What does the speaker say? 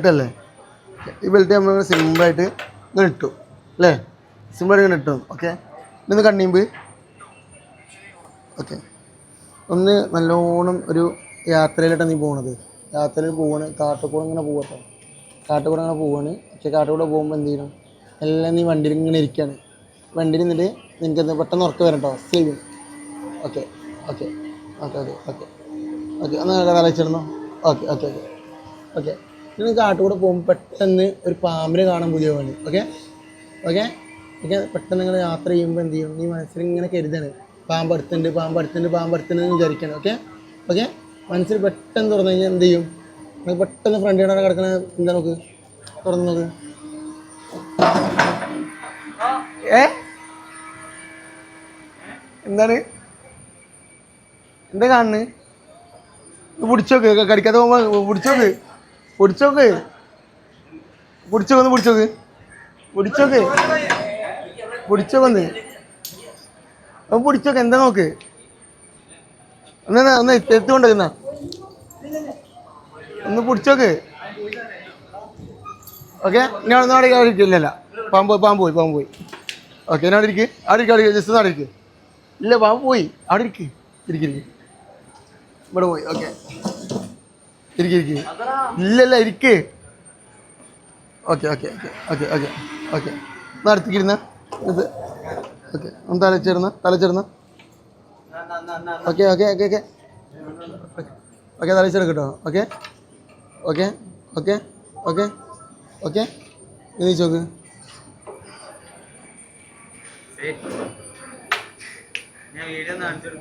ഇട്ടല്ലേ? ഈ ബെൽറ്റ് നമ്മൾ സിമ്പിളായിട്ട് ഇങ്ങനെ ഇട്ടു. അല്ലേ? സിമ്പിളായിട്ട് ഇങ്ങനെ ഇട്ടു. ഓക്കെ ഇന്ന് കണ്ണീമ്പ്. ഓക്കെ ഒന്ന് നല്ലോണം ഒരു യാത്രയിലായിട്ടാണ് നീ പോണത്. യാത്രയിൽ പോവാണ്. കാട്ടുകൂടെ ഇങ്ങനെ പോകട്ടോ കാട്ടുകൂടെ ഇങ്ങനെ പോവാണ്. പക്ഷേ കാട്ടുകൂടെ പോകുമ്പോൾ എന്ത് ചെയ്യണം? എല്ലാം നീ വണ്ടിയിൽ ഇങ്ങനെ ഇരിക്കുകയാണ് വണ്ടിയിൽ നിന്നിട്ട് നിനക്ക് പെട്ടെന്ന് ഉറക്കം വരട്ടോ save okay okay okay okay okay okay ഒന്ന് തലച്ചിരുന്നോ ഓക്കെ ഓക്കെ ഓക്കെ ഓക്കെ നിങ്ങൾ കാട്ടുകൂടെ പോകുമ്പോൾ പെട്ടെന്ന് ഒരു പാമ്പിനെ കാണാൻ പുതിയ വേണ്ടി ഓക്കെ ഓക്കെ ഓക്കെ പെട്ടെന്ന് നിങ്ങൾ യാത്ര ചെയ്യുമ്പോൾ എന്ത് ചെയ്യും? നീ മനസ്സിൽ ഇങ്ങനെ കരുതാണ്. പാമ്പ് അടുത്തുണ്ട് പാമ്പ് അടുത്തുണ്ട് പാമ്പ് അടുത്തുണ്ട് എന്ന് വിചാരിക്കണം. ഓക്കെ ഓക്കെ മനസ്സിൽ പെട്ടെന്ന് തുറന്നു കഴിഞ്ഞാൽ എന്ത് ചെയ്യും? നിങ്ങൾ പെട്ടെന്ന് ഫ്രണ്ട് കാണാൻ കിടക്കണ എന്താ നോക്ക്? തുറന്നു നോക്ക്. ഏ? എന്താണ്? എന്താ കാണുന്നത് പിടിച്ചോക്ക് കടിക്കാതെ പോകുമ്പോൾ പിടിച്ചോക്ക് പിടിച്ചോക്ക്. പിടിച്ചോക്കൊന്ന് പിടിച്ചോക്ക്. പിടിച്ചോക്ക്. പിടിച്ചോക്കൊന്ന് ഒന്ന്. പിടിച്ചോക്ക് എന്താ നോക്ക്? എന്നാ ഒന്ന് എത്തുകൊണ്ട് എന്നാ ഒന്ന് പിടിച്ചോക്ക്. ഓക്കെ ഞാൻ ഒന്നും അവിടെ ഇരിക്കില്ലല്ല പാമ്പ് പാമ്പ് പോയി പാമ്പ് പോയി. ഓക്കെ ഞാൻ അവിടെ ഇരിക്ക്. അവിടെ ഇരിക്കുക അവിടെ ജസ്റ്റ് അവിടെ ഇരിക്ക്. ഇല്ല പാമ്പ് പോയി. അവിടെ ഇരിക്ക്. ഇരിക്ക് ഇരിക്ക്. ഇവിടെ പോയി ഓക്കെ. ഇരിക്ക് ഇരിക്ക്. ഇല്ലല്ല ഇരിക്ക്. Okay okay okay okay okay okay. എന്നാ അടുത്തേക്ക് ഇരുന്ന ഇത്. ഓക്കെ ഒന്ന് തലച്ചേർന്ന് തലച്ചേർന്ന്. Okay okay okay okay. Okay തലച്ചെടുക്ക് കേട്ടോ okay okay okay okay. Okay നീ ചോക്ക് ഞാൻ വീഡിയോ കാണിച്ചു